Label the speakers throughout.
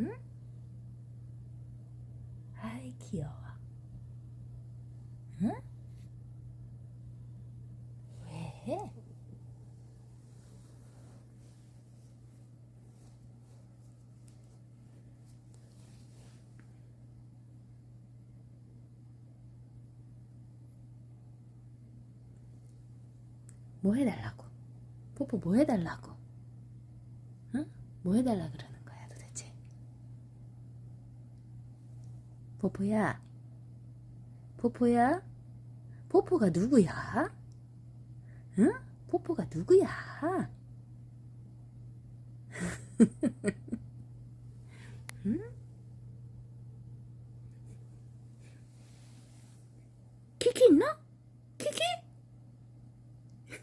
Speaker 1: 응? 아이 귀여워. 응? 왜? 뭐 해달라고? 뽀뽀 뭐 해달라고? 응? 뭐 해달라 그러는 거야 도대체? 뽀뽀야, 뽀뽀야, 뽀뽀가 누구야? 응? 뽀뽀가 누구야? 응? 키키 있나? 키키?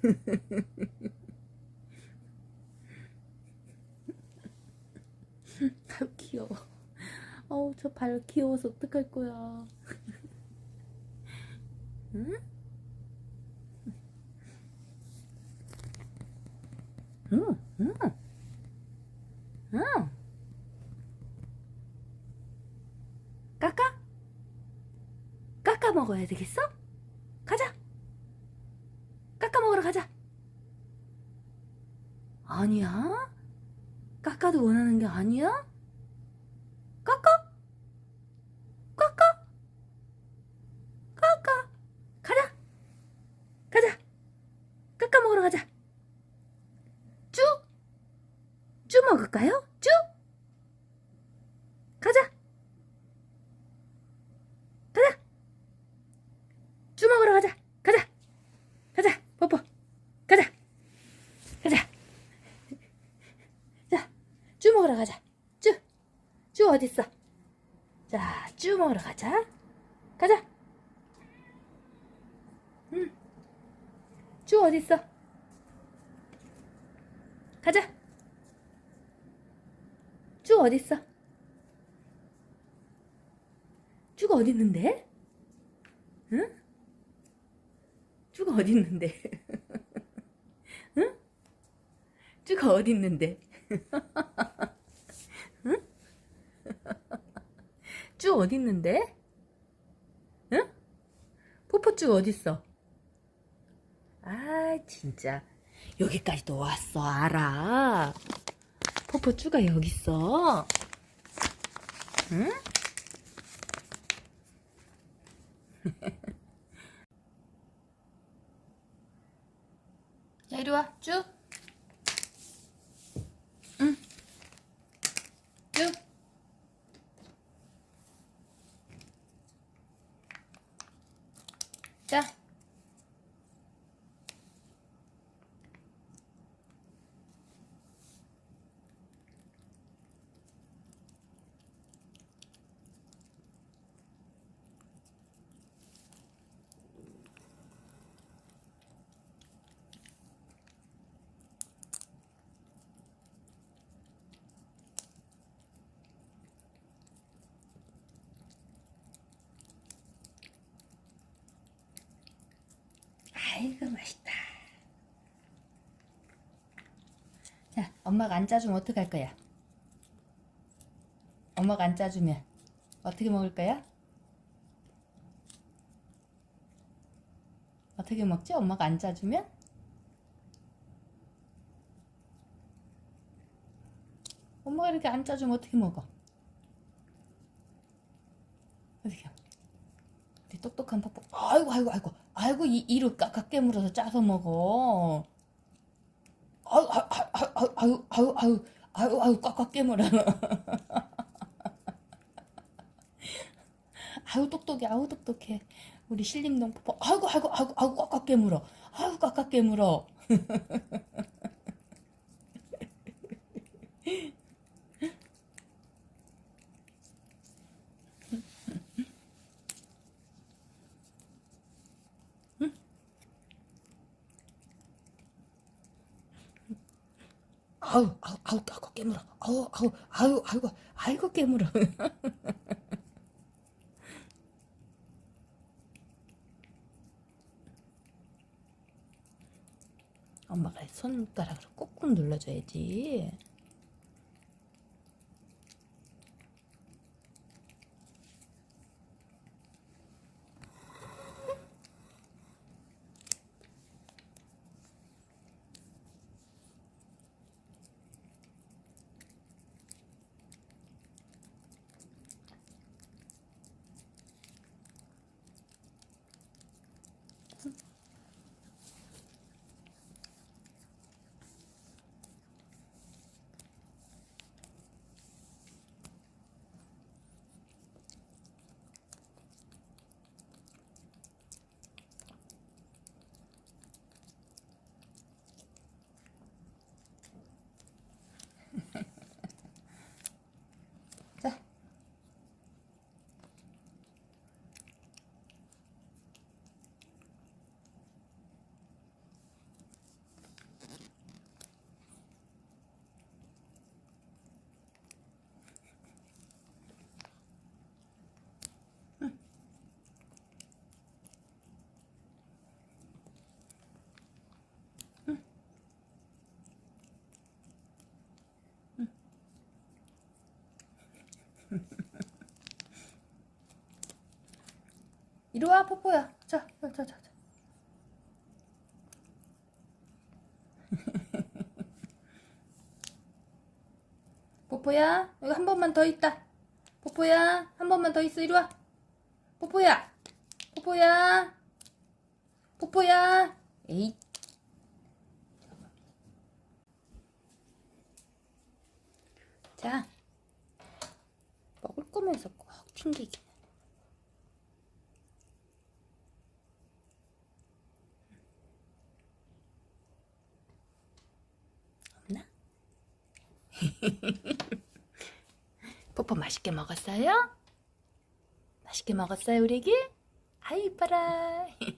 Speaker 1: 아유 귀여워. 어우 저 발 귀여워서 어떡할 거야. 응? 응, 응, 응. 까까? 까까 먹어야 되겠어? 가자. 까까 먹으러 가자. 아니야? 까까도 원하는 게 아니야? 까까? 까까? 까까? 가자! 가자! 까까 먹으러 가자! 쭈? 쭈 먹을까요? 쭈? 가자! 가자! 쭈 먹으러 가자! 가자! 가자! 뽀뽀! 가자! 가자! 자, 쭈 먹으러 가자. 쭈. 쭈 어딨어? 자, 쭈 먹으러 가자. 가자. 응. 쭈 어딨어? 가자. 쭉 어딨어? 쭉 어딨는데? 응? 쭉 어딨는데? 응? 쭉 어딨는데? 응? 쭉 어딨는데? 응? 포포 쭉 어딨어? 아 진짜 여기까지도 왔어 알아. 포포쭈가 여기 있어. 응? 야 이리 와 쭈. 응. 쭉. 자. 아이고 맛있다. 자, 엄마가 안 짜주면 어떡할 거야? 엄마가 안 짜주면 어떻게 먹을 거야? 어떻게 먹지? 엄마가 안 짜주면? 엄마가 이렇게 안 짜주면 어떻게 먹어? 어떻게 똑똑한 파포. 아이고 아이고 아이고 아이고 이 이로 깍깍 깨물어서 짜서 먹어. 아유 아유 아유 아유 아유 아유 아유 아유 깍깍 깨물어. 아유 똑똑해 아유 똑똑해. 우리 신림동 파포. 아이고 아이고 아이고 아이고 깍깍 깨물어. 아이고 깍깍 깨물어. 아우 아우 아우 아우 깨물어. 아우 아우 아우 아이고 아이고 깨물어. 엄마가 손가락으로 꾹꾹 눌러줘야지. 이리 와 뽀뽀야. 자, 자, 자, 자. 자. 뽀뽀야, 여기 한 번만 더 있다. 뽀뽀야, 한 번만 더 있어. 이리 와. 뽀뽀야, 뽀뽀야, 뽀뽀야. 에이. 자, 먹을 거면서 꼭 튕기기. 없나? 뽀뽀 맛있게 먹었어요? 맛있게 먹었어요, 우리 애기? 아이, 이뻐라.